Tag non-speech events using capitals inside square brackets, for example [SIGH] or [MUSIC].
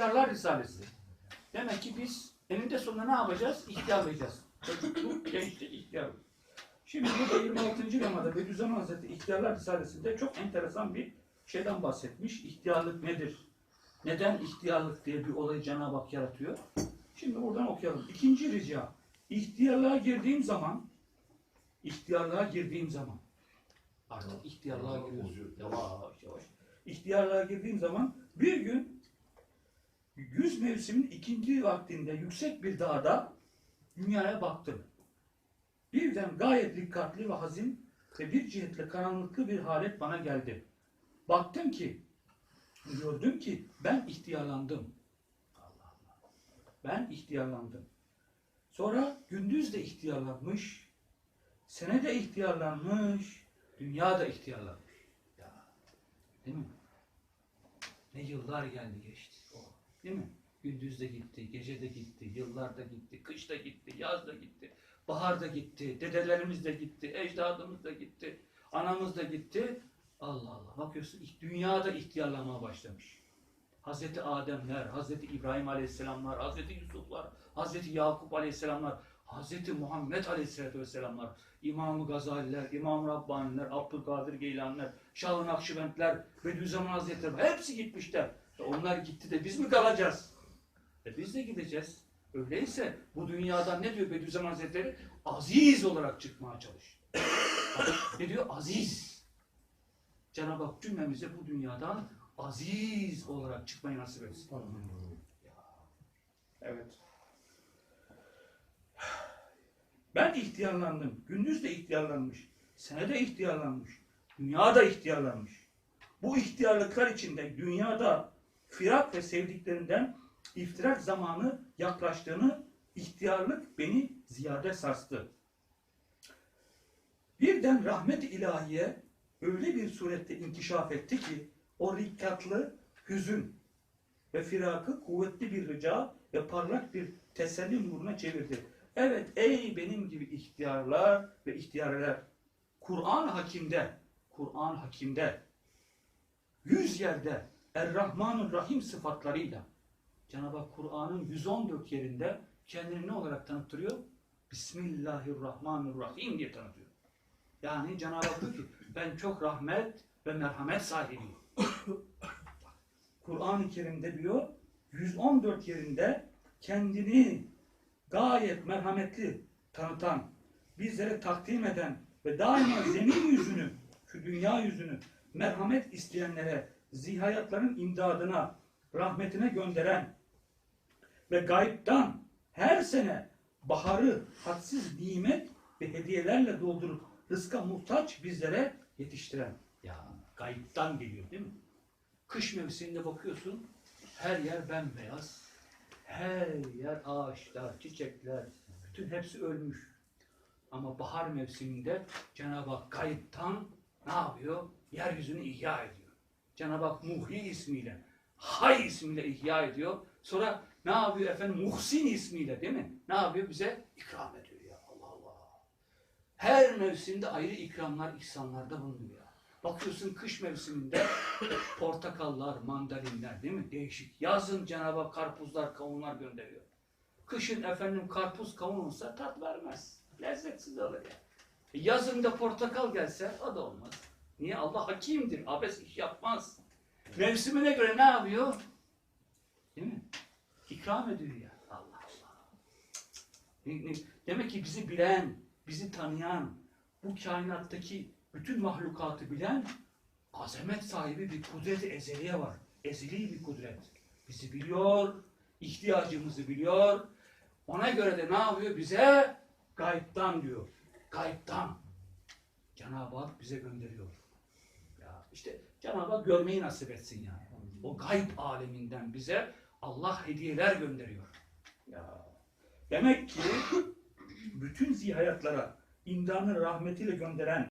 İhtiyarlar Risalesi. Demek ki biz eninde sonunda ne yapacağız? İhtiyarlayacağız. Çocukluk, gençlik, ihtiyarlık. Şimdi burada 26. lemada Bediüzzaman Hazretleri İhtiyarlar Risalesi'nde çok enteresan bir şeyden bahsetmiş. İhtiyarlık nedir? Neden ihtiyarlık diye bir olayı Cenab-ı Hak yaratıyor? Şimdi buradan okuyalım. İkinci rica. İhtiyarlığa girdiğim zaman ihtiyarlığa girdiğim zaman artık ihtiyarlığa giriyoruz. Yavaş yavaş. İhtiyarlığa girdiğim zaman bir gün güz mevsimin ikinci vaktinde yüksek bir dağda dünyaya baktım. Birden gayet dikkatli ve hazin ve bir cihetle karanlıklı bir halet bana geldi. Baktım ki, gördüm ki ben ihtiyarlandım. Allah Allah. Ben ihtiyarlandım. Sonra gündüz de ihtiyarlanmış, sene de ihtiyarlanmış, dünya da ihtiyarlanmış. Ya, değil mi? Ne yıllar geldi geçti. Değil mi? Gündüz de gitti, gece de gitti, yıllar da gitti, kış da gitti, yaz da gitti, bahar da gitti, dedelerimiz de gitti, ecdadımız da gitti, anamız da gitti. Allah Allah. Bakıyorsun dünya da ihtiyarlamaya başlamış. Hazreti Ademler, Hazreti İbrahim Aleyhisselamlar, Hazreti Yusuflar, Hazreti Yakup Aleyhisselamlar, Hazreti Muhammed Aleyhisselatü Vesselamlar, İmam-ı Gazaliler, İmam Rabbaniler, Abdülkadir Geylaniler, Şah-ı Nakşibendler, Bediüzzaman Hazretleri hepsi gitmişler. E onlar gitti de biz mi kalacağız? E biz de gideceğiz. Öyleyse bu dünyadan ne diyor Bediüzzaman Hazretleri? Aziz olarak çıkmaya çalış. [LAUGHS] ne diyor? Aziz. Cenab-ı Hak cümlemize bu dünyadan aziz olarak çıkmayı nasip etsin. Evet. Ben ihtiyarlandım. Gündüz de ihtiyarlanmış. Sene de ihtiyarlanmış. Dünya da ihtiyarlanmış. Bu ihtiyarlıklar içinde dünyada firak ve sevdiklerinden iftirak zamanı yaklaştığını ihtiyarlık beni ziyade sarstı. Birden rahmet-i ilahiye öyle bir surette inkişaf etti ki o rikkatlı hüzün ve firakı kuvvetli bir rica ve parlak bir teselli nuruna çevirdi. Evet ey benim gibi ihtiyarlar ve ihtiyareler. Kur'an hakimde, Kur'an hakimde yüz yerde Er-Rahmanur Rahim sıfatlarıyla Cenab-ı Hak Kur'an'ın 114 yerinde kendini ne olarak tanıtıyor? Bismillahirrahmanirrahim diye tanıtıyor. Yani Cenab-ı Hak diyor ki ben çok rahmet ve merhamet sahibiyim. Kur'an-ı Kerim'de diyor 114 yerinde kendini gayet merhametli tanıtan, bizlere takdim eden ve daima zemin yüzünü, şu dünya yüzünü merhamet isteyenlere, zihayatların imdadına, rahmetine gönderen ve gayiptan her sene baharı hadsiz nimet ve hediyelerle doldurup rızka muhtaç bizlere yetiştiren. Ya gayiptan geliyor değil mi? Kış mevsiminde bakıyorsun her yer bembeyaz. Her yer ağaçlar, çiçekler, bütün hepsi ölmüş. Ama bahar mevsiminde Cenab-ı Hak kayıptan ne yapıyor? Yeryüzünü ihya ediyor. Cenab-ı Hak Muhyi ismiyle, Hay ismiyle ihya ediyor. Sonra ne yapıyor efendim? Muhsin ismiyle değil mi? Ne yapıyor? Bize ikram ediyor ya Allah Allah. Her mevsimde ayrı ikramlar, ihsanlarda bulunuyor. Bakıyorsun kış mevsiminde portakallar, mandalinler değil mi? Değişik. Yazın Cenab-ı Hak karpuzlar, kavunlar gönderiyor. Kışın efendim karpuz, kavun olsa tat vermez. Lezzetsiz olur ya. E, Yazın da portakal gelse o da olmaz. Niye? Allah hakimdir. Abes iş yapmaz. Mevsimine göre ne yapıyor? Değil mi? İkram ediyor ya. Allah Allah. Demek ki bizi bilen, bizi tanıyan, bu kainattaki bütün mahlukatı bilen azamet sahibi bir kudret-i ezeliye var. Ezeli bir kudret. Bizi biliyor, ihtiyacımızı biliyor. Ona göre de ne yapıyor? Bize gayiptan diyor. Gayiptan. Cenab-ı Hak bize gönderiyor. Ya işte Cenab-ı Hak görmeyi nasip etsin yani. O gayb aleminden bize Allah hediyeler gönderiyor. Ya. Demek ki bütün zihayatlara imdanı rahmetiyle gönderen